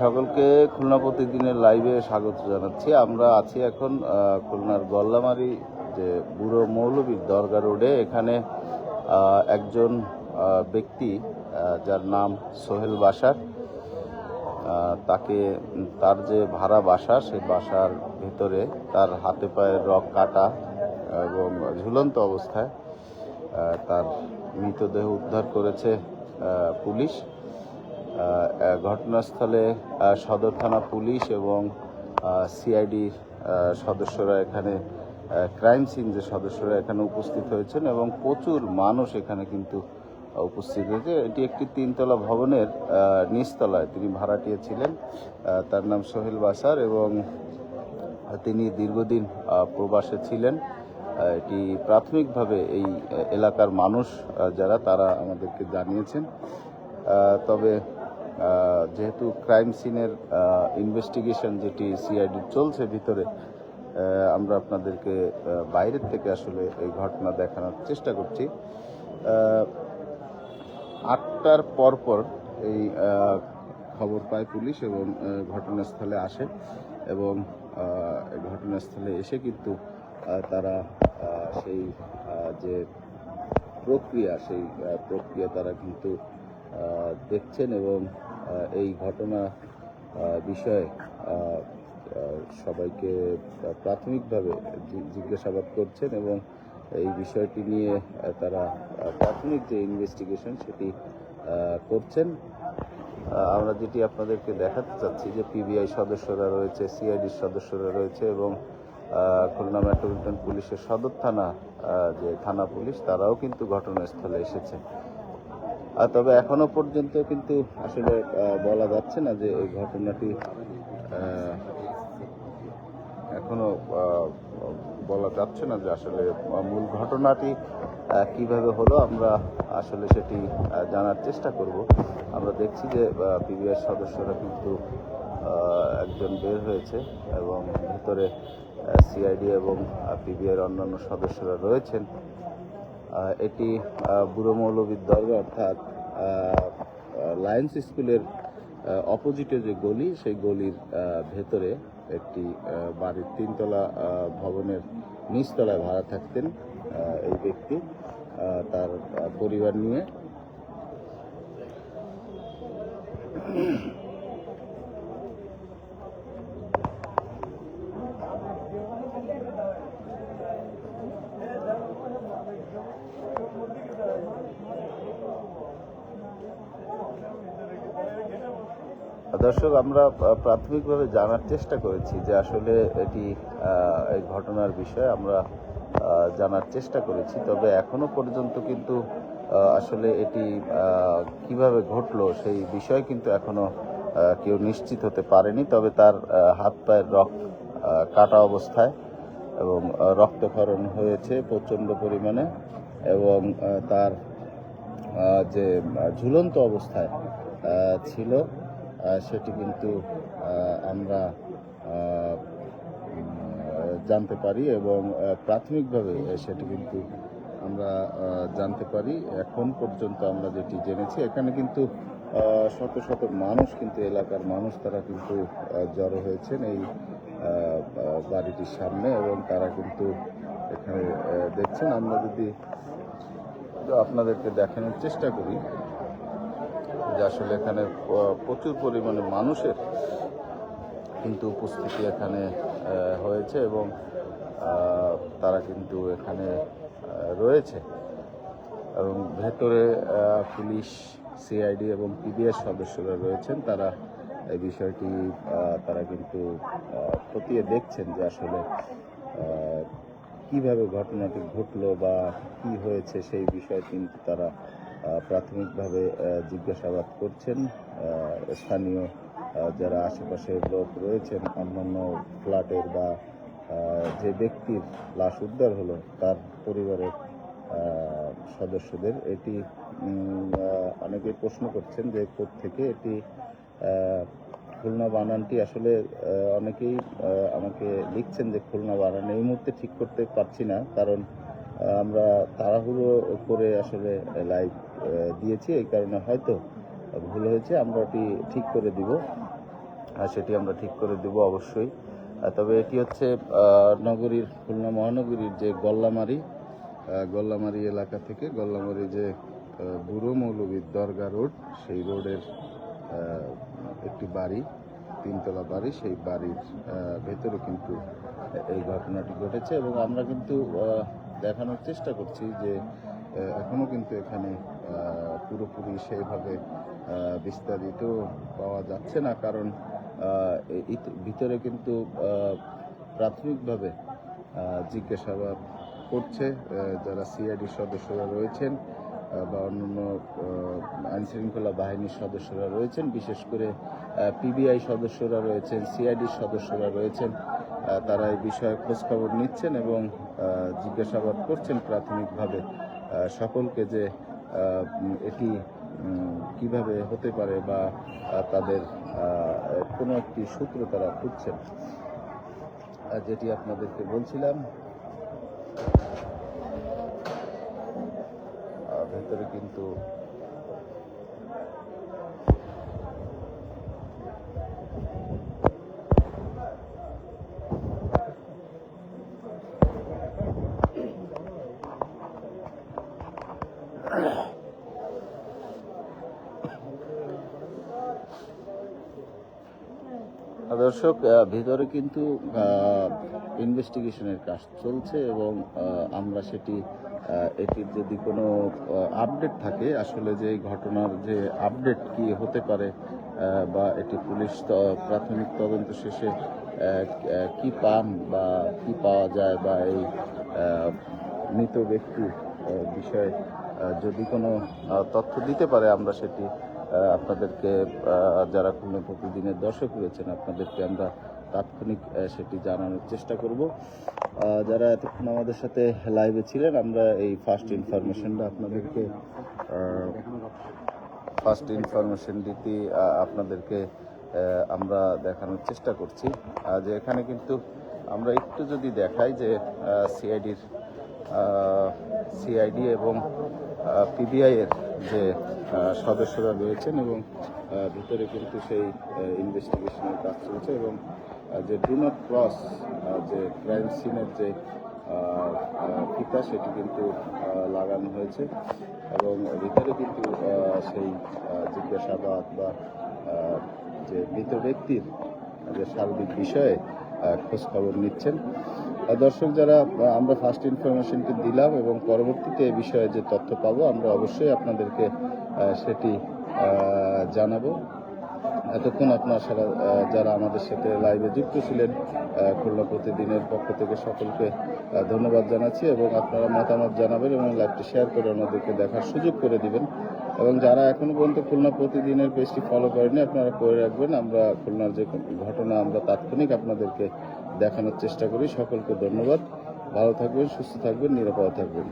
সকলকে খুলনা প্রতিদিনের লাইভে স্বাগত জানাচ্ছি। আমরা আছি এখন খুলনার গল্লামারি যে বুড়ো মৌলবীর দরগা রোডে। এখানে একজন ব্যক্তি যার নাম সোহেল বাসার। তাকে, তার যে ভাড়া বাসা সেই বাসার ভিতরে তার হাতে পায়ে রক কাটা এবং ঝুলন্ত অবস্থায় তার মৃতদেহ উদ্ধার করেছে পুলিশ। ঘটনাস্থলে সদর থানা পুলিশ এবং সিআইডির সদস্যরা এখানে ক্রাইম সিন যে সদস্যরা এখানে উপস্থিত হয়েছেন এবং প্রচুর মানুষ এখানে কিন্তু উপস্থিত হয়েছে। এটি একটি তিনতলা ভবনের নিচতলায়। তিনি ভাড়াটিয়া ছিলেন তার নাম সোহেল বাসার এবং তিনি দীর্ঘদিন প্রবাসে ছিলেন। এটি প্রাথমিকভাবে এই এলাকার মানুষ যারা, তারা আমাদেরকে জানিয়েছেন। তবে যেহেতু ক্রাইম সিনের ইনভেস্টিগেশন যেটি সিআইডি চলছে ভিতরে আমরা আপনাদেরকে বাইরের থেকে আসলে এই ঘটনা দেখানোর চেষ্টা করছি। আটটার পরপর এই খবর পায় পুলিশ এবং ঘটনাস্থলে আসে এবং ঘটনাস্থলে এসে কিন্তু তারা সেই যে প্রক্রিয়া, সেই প্রক্রিয়া তারা কিন্তু দেখছেন এবং এই ঘটনা বিষয়ে সবাইকে প্রাথমিকভাবে জিজ্ঞাসাবাদ করছেন এবং এই বিষয়টি নিয়ে তারা প্রাথমিক যে ইনভেস্টিগেশন সেটি করছেন। আমরা যেটি আপনাদেরকে দেখাতে চাচ্ছি যে পিবিআই সদস্যরা রয়েছে সিআইডির সদস্যরা রয়েছে এবং খুলনা মেট্রোপলিটন পুলিশের সদর থানা যে থানা পুলিশ, তারাও কিন্তু ঘটনাস্থলে এসেছে। আর তবে এখনও পর্যন্ত কিন্তু আসলে বলা যাচ্ছে না যে এই ঘটনাটি এখনও বলা যাচ্ছে না যে আসলে মূল ঘটনাটি কীভাবে হলো, আমরা আসলে সেটি জানার চেষ্টা করব। আমরা দেখছি যে পিবিআর সদস্যরা কিন্তু একজন বের হয়েছে এবং ভিতরে সিআইডি এবং পিবিআর অন্যান্য সদস্যরা রয়েছেন। এটি বুড়ো মৌলবীর দরগা অর্থাৎ লায়ন্স স্কুলের অপোজিটে যে গলি, সেই গলির ভেতরে একটি বাড়ির তিনতলা ভবনের নিচতলায় ভাড়া থাকতেন এই ব্যক্তি তার পরিবার নিয়ে। দর্শক, আমরা প্রাথমিকভাবে জানার চেষ্টা করেছি যে আসলে এটি এই ঘটনার বিষয়ে আমরা জানার চেষ্টা করেছি। তবে এখনও পর্যন্ত কিন্তু আসলে এটি কীভাবে ঘটলো সেই বিষয়ে কিন্তু এখনও কেউ নিশ্চিত হতে পারেনি। তবে তার হাত পায়ের রক্ত কাটা অবস্থায় এবং রক্তক্ষরণ হয়েছে প্রচণ্ড পরিমাণে এবং তার যে ঝুলন্ত অবস্থায় ছিল সেটি কিন্তু আমরা জানতে পারি এবং প্রাথমিকভাবে সেটি কিন্তু আমরা জানতে পারি। এখন পর্যন্ত আমরা যেটি জেনেছি, এখানে কিন্তু শত শত মানুষ কিন্তু, এলাকার মানুষ তারা কিন্তু জড়ো হয়েছেন এই বাড়িটির সামনে এবং তারা কিন্তু এখানে দেখছেন। আমরা যদি আপনাদেরকে দেখানোর চেষ্টা করি। যে আসলে এখানে প্রচুর পরিমাণে মানুষের কিন্তু উপস্থিতি এখানে হয়েছে এবং তারা কিন্তু এখানে রয়েছে। এবং ভেতরে পুলিশ, সিআইডি এবং পিবিএস সদস্যরা রয়েছেন। তারা এই বিষয়টি তারা কিন্তু খতিয়ে দেখছেন যে আসলে কীভাবে ঘটনাটি ঘটলো বা কি হয়েছে সেই বিষয়ে কিন্তু তারা প্রাথমিকভাবে জিজ্ঞাসাবাদ করছেন। স্থানীয় যারা আশেপাশের লোক রয়েছেন, অন্যান্য ফ্ল্যাটের বা যে ব্যক্তির লাশ উদ্ধার হলো, তার পরিবারের সদস্যদের, এটি অনেকে প্রশ্ন করছেন যে থেকে এটি খুলনা বানানটি আসলে অনেকেই আমাকে লিখছেন যে খুলনা বানান এই মুহূর্তে ঠিক করতে পারছি না, কারণ আমরা তাড়াহুড়ো করে আসলে লাইভ দিয়েছি, এই কারণে হয়তো ভুল হয়েছে, আমরা ওটি ঠিক করে দিব। আর সেটি আমরা ঠিক করে দেব অবশ্যই। তবে এটি হচ্ছে নগরীর, খুলনা মহানগরীর যে গল্লামারি গল্লামারি এলাকা থেকে গল্লামারি যে বুড়ো মৌলবীর দরগা রোড, সেই রোডের একটি বাড়ি, তিনতলা বাড়ি, সেই বাড়ির ভেতরে কিন্তু এই ঘটনাটি ঘটেছে এবং আমরা কিন্তু দেখানোর চেষ্টা করছি যে এখনও কিন্তু এখানে পুরোপুরি সেইভাবে বিস্তারিত পাওয়া যাচ্ছে না। কারণ ভিতরে কিন্তু প্রাথমিকভাবে জিজ্ঞাসাবাদ করছে যারা সিআইডি সদস্যরা রয়েছেন বা অন্যান্য আইন শৃঙ্খলা বাহিনীর সদস্যরা রয়েছেন। বিশেষ করে পিবিআই সদস্যরা রয়েছেন সিআইডির সদস্যরা রয়েছেন। তারা এই বিষয়ে খোঁজখবর নিচ্ছেন এবং জিজ্ঞাসাবাদ করছেন প্রাথমিকভাবে সকলকে যে এটি কীভাবে হতে পারে বা তাদের কোনো একটি সূত্র তারা খুঁজছেন। যেটি আপনাদেরকে বলছিলাম। ভেতরে কিন্তু দর্শক ভিতরে কিন্তু ইনভেস্টিগেশনের কাজ চলছে এবং আমরা সেটি এটির যদি কোনো আপডেট থাকে, আসলে যে ঘটনার যে আপডেট কি হতে পারে বা এটি পুলিশ প্রাথমিক তদন্ত শেষে কি পান বা কি পাওয়া যায় বা এই মৃত ব্যক্তির বিষয়ে যদি কোনো তথ্য দিতে পারে, আমরা সেটি আপনাদেরকে যারা কোনো প্রতিদিনের দর্শক রয়েছেন, আপনাদেরকে আমরা তাৎক্ষণিক সেটি জানানোর চেষ্টা করব। যারা এতক্ষণ আমাদের সাথে লাইভে ছিলেন, আমরা এই ফার্স্ট ইনফরমেশনটা আপনাদেরকে ফার্স্ট ইনফরমেশন দিতে আপনাদেরকে আমরা দেখানোর চেষ্টা করছি। যে এখানে কিন্তু আমরা একটু যদি দেখাই যে সিআইডির সিআইডি এবং পিবিআই এর যে সদস্যরা রয়েছেন এবং ভিতরে কিন্তু সেই ইনভেস্টিগেশনের কাজ চলছে এবং যে ডু নট ক্রস যে ক্রাইম সিনের যে ফিতা, সেটি কিন্তু লাগানো হয়েছে এবং ভিতরে কিন্তু সেই জিজ্ঞাসাবাদ বা যে মৃত ব্যক্তির যে সার্বিক বিষয়ে খোঁজখবর নিচ্ছেন। দর্শক যারা আমরা ফার্স্ট ইনফরমেশনটি দিলাম এবং পরবর্তীতে এ বিষয়ে যে তথ্য পাবো, আমরা অবশ্যই আপনাদেরকে সেটি জানাব। এতক্ষণ আপনার সারা যারা আমাদের সাথে লাইভে যুক্ত ছিলেন খুলনা প্রতিদিনের পক্ষ থেকে সকলকে ধন্যবাদ জানাচ্ছি এবং আপনারা মতামত জানাবেন এবং লাইভটি শেয়ার করে আমাদেরকে দেখার সুযোগ করে দিবেন। এবং যারা এখনও পর্যন্ত খুলনা প্রতিদিনের পেজটি ফলো করেনি আপনারা করে রাখবেন। আমরা খুলনার যে ঘটনা, আমরা তাৎক্ষণিক আপনাদেরকে দেখানোর চেষ্টা করি। সকলকে ধন্যবাদ। ভালো থাকবেন সুস্থ থাকবেন নিরাপদ থাকবেন।